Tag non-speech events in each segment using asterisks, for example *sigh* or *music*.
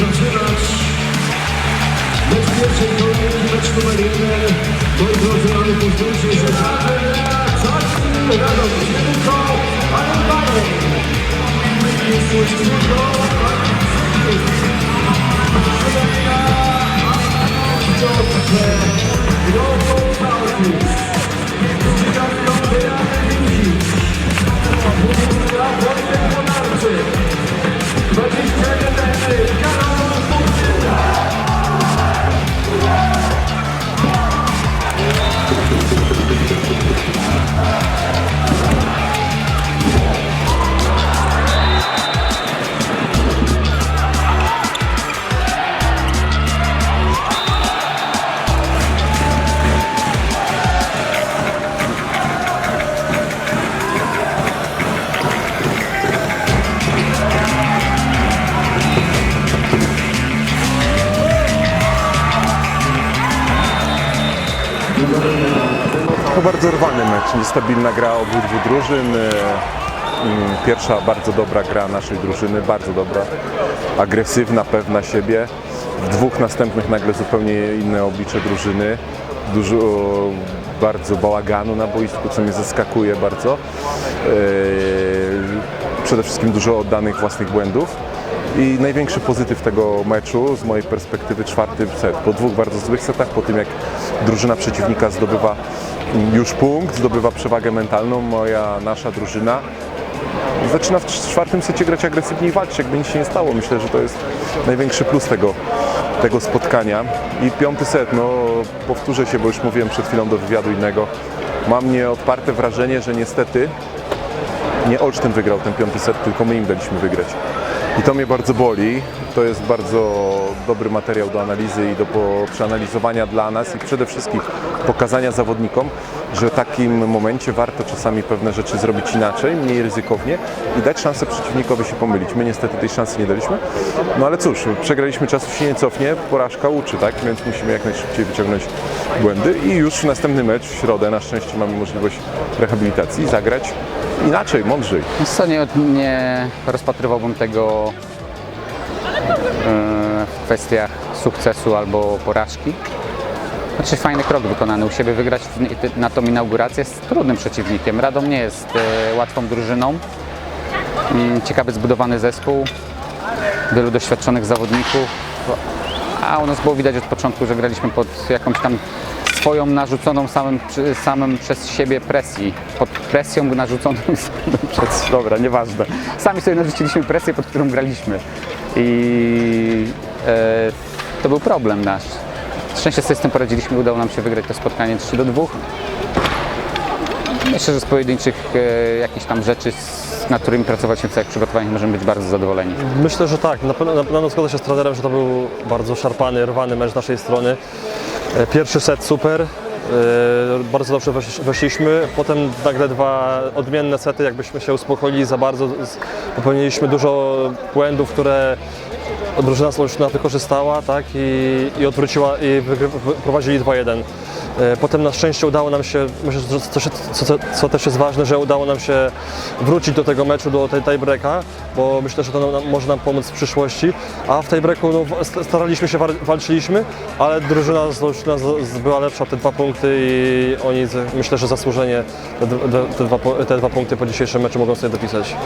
zaczynać. Lecz pierwszej kolejki mecz numer jeden. Moi drodzy, ale pozwólcie, że zaczynamy. Zacznijmy radość, nie tylko, ale dalej. Jest coś trudno. To bardzo rwany mecz, niestabilna gra obydwu drużyn. e, mm, Pierwsza bardzo dobra gra naszej drużyny, bardzo dobra, agresywna, pewna siebie. W dwóch następnych nagle zupełnie inne oblicze drużyny. Dużo bardzo bałaganu na boisku, co mnie zaskakuje bardzo. E, Przede wszystkim dużo oddanych własnych błędów. I największy pozytyw tego meczu z mojej perspektywy czwarty set. Po dwóch bardzo złych setach, po tym jak drużyna przeciwnika zdobywa już punkt, zdobywa przewagę mentalną, moja, nasza drużyna zaczyna w czwartym secie grać agresywnie i walczyć, jakby nic się nie stało. Myślę, że to jest największy plus tego, tego spotkania. I piąty set, no powtórzę się, bo już mówiłem przed chwilą do wywiadu innego. Mam nieodparte wrażenie, że niestety nie Olsztyn wygrał ten piąty set, tylko my im daliśmy wygrać. I to mnie bardzo boli. To jest bardzo dobry materiał do analizy i do przeanalizowania dla nas i przede wszystkim pokazania zawodnikom, że w takim momencie warto czasami pewne rzeczy zrobić inaczej, mniej ryzykownie i dać szansę przeciwnikowi się pomylić. My niestety tej szansy nie daliśmy. No ale cóż, przegraliśmy czasu się nie cofnie, porażka uczy, tak? Więc musimy jak najszybciej wyciągnąć błędy i już następny mecz w środę, na szczęście mamy możliwość rehabilitacji, zagrać inaczej, mądrzej. Co, nie, nie rozpatrywałbym tego e, w kwestiach sukcesu albo porażki. Znaczy fajny krok wykonany u siebie, wygrać na tą inaugurację z trudnym przeciwnikiem. Radom nie jest e, łatwą drużyną. Mm, Ciekawy zbudowany zespół, wielu doświadczonych zawodników. A u nas było widać od początku, że graliśmy pod jakąś tam swoją narzuconą samym, samym przez siebie presji. Pod presją narzuconą *laughs* przez... Dobra, nieważne. Sami sobie narzuciliśmy presję, pod którą graliśmy. I e, to był problem nasz. Szczęście sobie z tym poradziliśmy, udało nam się wygrać to spotkanie 3 do 2. Myślę, że z pojedynczych e, jakichś tam rzeczy, z, nad którymi pracowaliśmy w całych przygotowaniach, możemy być bardzo zadowoleni. Myślę, że tak. Na pewno, na pewno zgodzę się z trenerem, że to był bardzo szarpany, rwany mecz z naszej strony. E, Pierwszy set super. e, Bardzo dobrze wesz- weszliśmy. Potem nagle dwa odmienne sety, jakbyśmy się uspokoili za bardzo. z- Popełniliśmy dużo błędów, które drużyna Solsztyna wykorzystała tak, i, i odwróciła i prowadzili 2-1. E, Potem na szczęście udało nam się, myślę, co, co, co, też jest ważne, że udało nam się wrócić do tego meczu, do tej tiebreaka, bo myślę, że to nam, może nam pomóc w przyszłości. A w tiebreaku no, staraliśmy się, walczyliśmy, ale drużyna z- była lepsza te dwa punkty i oni myślę, że zasłużenie te, te, dwa, te dwa punkty po dzisiejszym meczu mogą sobie dopisać.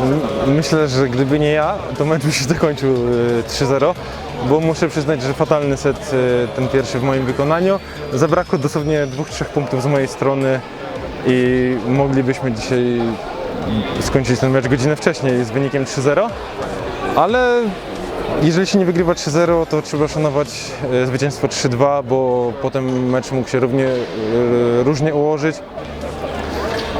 Myślę, że gdyby nie ja, to mecz by się zakończył y, 3-0, bo muszę przyznać, że fatalny set y, ten pierwszy w moim wykonaniu. Zabrakło dosłownie dwóch, trzech punktów z mojej strony i moglibyśmy dzisiaj skończyć ten mecz godzinę wcześniej z wynikiem 3-0, ale jeżeli się nie wygrywa 3-0, to trzeba szanować y, zwycięstwo 3-2, bo potem mecz mógł się równie y, różnie ułożyć.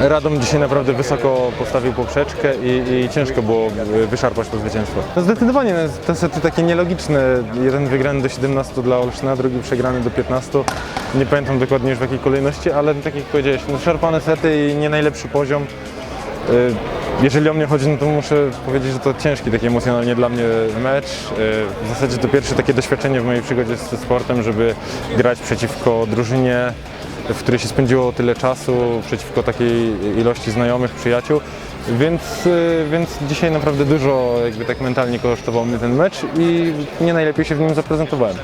Radom dzisiaj naprawdę wysoko postawił poprzeczkę i, i ciężko było y, wyszarpać to zwycięstwo. No zdecydowanie, te sety takie nielogiczne. Jeden wygrany do 17 dla Olsztyna, drugi przegrany do 15. Nie pamiętam dokładnie już w jakiej kolejności, ale tak jak powiedziałeś, no, szarpane sety i nie najlepszy poziom. Y, Jeżeli o mnie chodzi, no to muszę powiedzieć, że to ciężki taki emocjonalnie dla mnie mecz. Y, W zasadzie to pierwsze takie doświadczenie w mojej przygodzie ze sportem, żeby grać przeciwko drużynie, w której się spędziło tyle czasu, przeciwko takiej ilości znajomych, przyjaciół. Więc, y, więc dzisiaj naprawdę dużo jakby tak mentalnie kosztował mnie ten mecz i nie najlepiej się w nim zaprezentowałem.